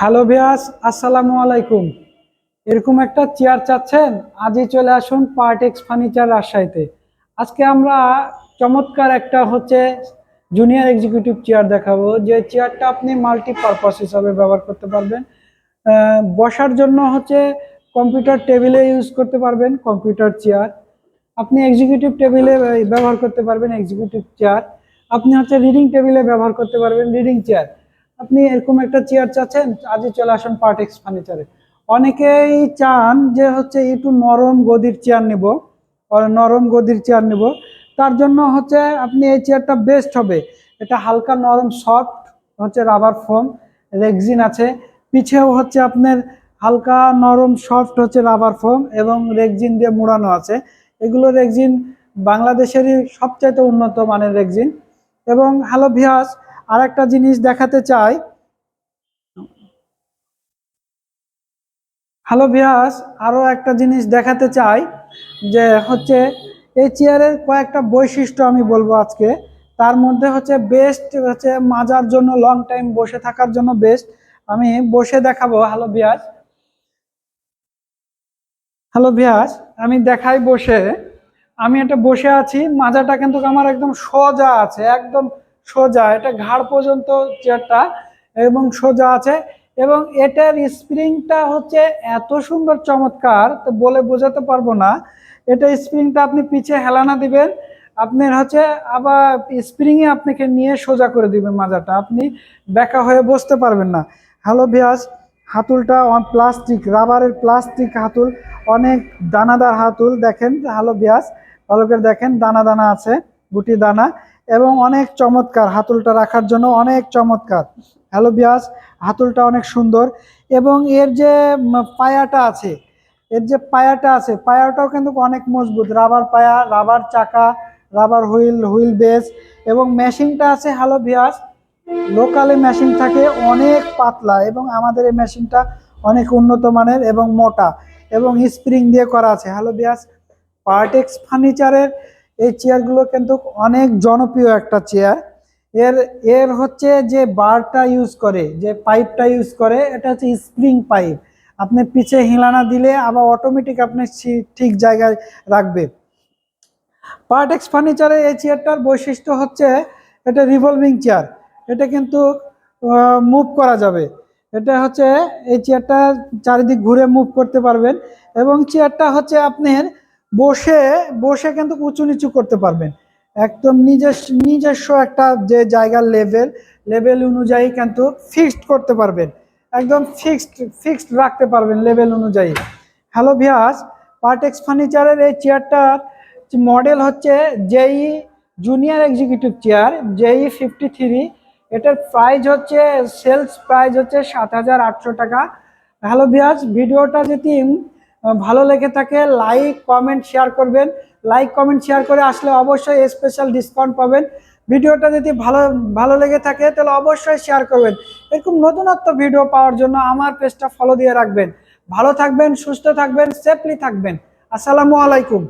Hello ভিয়াস আসসালামু আলাইকুম। এরকম একটা চেয়ার চাচ্ছেন, আজই চলে আসুন পার্টেক্স ফার্নিচার রাজশাহীতে। আজকে আমরা চমৎকার একটা হচ্ছে জুনিয়র এক্সিকিউটিভ চেয়ার দেখাবো। যে চেয়ারটা আপনি মাল্টিপারপাস হিসাবে ব্যবহার করতে পারবেন। বসার জন্য হচ্ছে কম্পিউটার টেবিলে ইউজ করতে পারবেন কম্পিউটার চেয়ার আপনি এক্সিকিউটিভ টেবিলে ব্যবহার করতে পারবেন এক্সিকিউটিভ চেয়ার আপনি হচ্ছে রিডিং টেবিলে ব্যবহার করতে পারবেন রিডিং চেয়ার আপনি এরকম একটা চেয়ার চাচ্ছেন, আজই চলে আসুন পার্টেক্স ফার্নিচারে অনেকেই চান যে হচ্ছে একটু নরম গদির চেয়ার নিব নরম গদির চেয়ার নিব। তার জন্য হচ্ছে আপনি এই চেয়ারটা বেস্ট হবে। এটা হালকা নরম সফট হচ্ছে রাবার ফোম রেক্সিন আছে। পিছেও হচ্ছে আপনার হালকা নরম সফট হচ্ছে রাবার ফোম এবং রেক্সিন দিয়ে মোড়ানো আছে। এগুলো রেক্সিন বাংলাদেশেরই সবচাইতে উন্নত মানের রেক্সিন এবং হ্যালো ভিয়াস আর একটা জিনিস দেখাতে চাই। হ্যালো ভিয়াস আরও একটা জিনিস দেখাতে চাই, যে হচ্ছে এই চেয়ারের কয়েকটা বৈশিষ্ট্য আমি বলব আজকে। তার মধ্যে হচ্ছে বেস্ট হচ্ছে মাজার জন্য লং টাইম বসে থাকার জন্য বেস্ট আমি বসে দেখাবো হ্যালো ভিয়াস হ্যালো ভিয়াস আমি দেখাই বসে। আমি এটা বসে আছি, মাজাটা কিন্তু আমার একদম সোজা আছে, একদম সোজা, এটা ঘাড় পর্যন্ত চেয়ারটা এবং সোজা আছে এবং এটার স্প্রিংটা হচ্ছে এত সুন্দর চমৎকার, তো বলে বোঝাতে পারব না। এটা স্প্রিংটা আপনি পিছে হেলানা দিবেন, আপনার হচ্ছে আবার স্প্রিংয়ে আপনাকে নিয়ে সোজা করে দিবে মাজাটা। আপনি বেকা হয়ে বসতে পারবেন না। হ্যালো ভিয়াস হাতুলটা প্লাস্টিক রাবারের প্লাস্টিক হাতুল, অনেক দানাদার হাতুল। দেখেন হ্যালো ভিয়াস ভালো দেখেন, দানা দানা আছে, গুটি দানা। এবং অনেক চমৎকার হাতুলটা রাখার জন্য অনেক চমৎকার। হ্যালো বিয়াস, হাতুলটা অনেক সুন্দর এবং এর যে পায়াটা আছে, এর যে পায়াটা আছে, পায়াটাও কিন্তু অনেক মজবুত। রাবার পায়া, রাবার চাকা, রাবার হুইল হুইল বেস এবং মেশিনটা আছে, হ্যালো ভিয়াস লোকালে মেশিন থাকে, অনেক পাতলা এবং আমাদের এই মেশিনটা অনেক উন্নত মানের এবং মোটা এবং স্প্রিং দিয়ে করা আছে। হ্যালো বিয়াস, পার্টেক্স ফার্নিচারের এই চেয়ারগুলো কিন্তু অনেক জনপ্রিয় একটা চেয়ার। এর এর হচ্ছে যে বারটা ইউজ করে, যে পাইপটা ইউজ করে, এটা হচ্ছে স্প্রিং পাইপ আপনি পিছে হিলানা দিলে আবার অটোমেটিক আপনি ঠিক জায়গায় রাখবে। পার্টেক্স ফার্নিচারের এই চেয়ারটার বৈশিষ্ট্য হচ্ছে এটা রিভলভিং চেয়ার এটা কিন্তু মুভ করা যাবে। এটা হচ্ছে এই চেয়ারটা চারিদিক ঘুরে মুভ করতে পারবেন এবং চেয়ারটা হচ্ছে আপনার বসে বসে কিন্তু উঁচু নিচু করতে পারবেন। একদম নিজস্ব নিজস্ব একটা যে জায়গার লেভেল লেভেল অনুযায়ী কিন্তু ফিক্সড করতে পারবেন। একদম ফিক্সড ফিক্সড রাখতে পারবেন লেভেল অনুযায়ী। হ্যালো ভিয়াস পার্টেক্স ফার্নিচারের এই চেয়ারটার মডেল হচ্ছে JE junior executive chair JE fifty three এটার প্রাইস হচ্ছে সেলস প্রাইস হচ্ছে সাত হাজার আটশো টাকা। হ্যালো ভিয়াস ভিডিওটা যদি ভালো লেগে থাকে লাইক কমেন্ট শেয়ার করবেন। লাইক কমেন্ট শেয়ার করে আসলে অবশ্যই স্পেশাল ডিসকাউন্ট পাবেন। ভিডিওটা যদি ভালো ভালো লেগে থাকে, তাহলে অবশ্যই শেয়ার করবেন। এরকম নতুনত্ব ভিডিও পাওয়ার জন্য আমার পেজটা ফলো দিয়ে রাখবেন। ভালো থাকবেন, সুস্থ থাকবেন সেফলি থাকবেন। আসসালামু আলাইকুম।